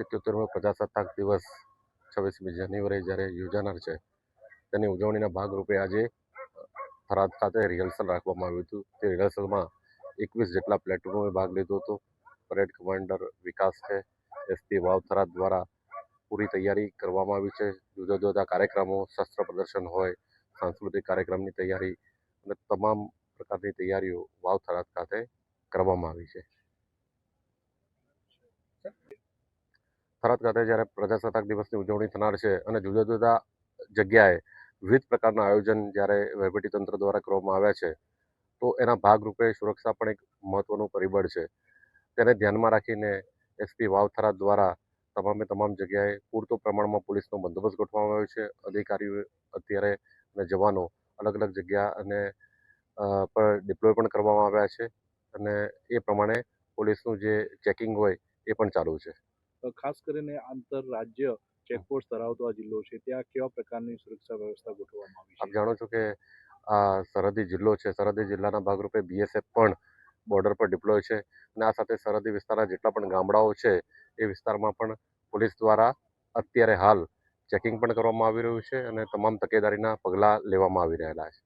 સિત્યોતેરમો પ્રજાસત્તાક દિવસ છવ્વીસમી જાન્યુઆરી જ્યારે યોજાનાર છે, તેની ઉજવણીના ભાગરૂપે આજે થરાદ ખાતે રિહર્સલ રાખવામાં આવ્યું હતું. તે રિહર્સલમાં એકવીસ જેટલા પ્લેટુનોએ ભાગ લીધો હતો. પરેડ કમાન્ડર વિકાસ છે એસપી વાવ થરાદ દ્વારા પૂરી તૈયારી કરવામાં આવી છે. જુદા જુદા કાર્યક્રમો, શસ્ત્ર પ્રદર્શન હોય, સાંસ્કૃતિક કાર્યક્રમની તૈયારી અને તમામ પ્રકારની તૈયારીઓ વાવ થરાદ ખાતે કરવામાં આવી છે. થરાદ ખાતે જ્યારે પ્રજાસત્તાક દિવસની ઉજવણી થનાર છે અને જુદા જુદા જગ્યાએ વિવિધ પ્રકારના આયોજન જ્યારે વહીવટીતંત્ર દ્વારા કરવામાં આવ્યા છે, તો એના ભાગરૂપે સુરક્ષા પણ એક મહત્વનું પરિબળ છે. તેને ધ્યાનમાં રાખીને એસપી વાવ થરાદ દ્વારા તમામે તમામ જગ્યાએ પૂરતો પ્રમાણમાં પોલીસનો બંદોબસ્ત ગોઠવવામાં આવ્યો છે. અધિકારીઓ અત્યારે અને જવાનો અલગ અલગ જગ્યા અને પર ડિપ્લોય પણ કરવામાં આવ્યા છે અને એ પ્રમાણે પોલીસનું જે ચેકિંગ હોય એ પણ ચાલુ છે. ખાસ કરીને આંતરરાજ્ય ચેકપોસ્ટ ધરાવતો આ જિલ્લો છે ત્યાં કેવા પ્રકારની સુરક્ષા વ્યવસ્થા ગોઠવવામાં આવી આપ જાણો છો કે આ સરહદી જિલ્લો છે સરહદી જિલ્લાના ભાગરૂપે બીએસએફ પણ બોર્ડર પર ડિપ્લોય છે અને આ સાથે સરહદી વિસ્તારના જેટલા પણ ગામડાઓ છે એ વિસ્તારમાં પણ પોલીસ દ્વારા અત્યારે હાલ ચેકિંગ પણ કરવામાં આવી રહ્યું છે અને તમામ તકેદારીના પગલાં લેવામાં આવી રહેલા છે.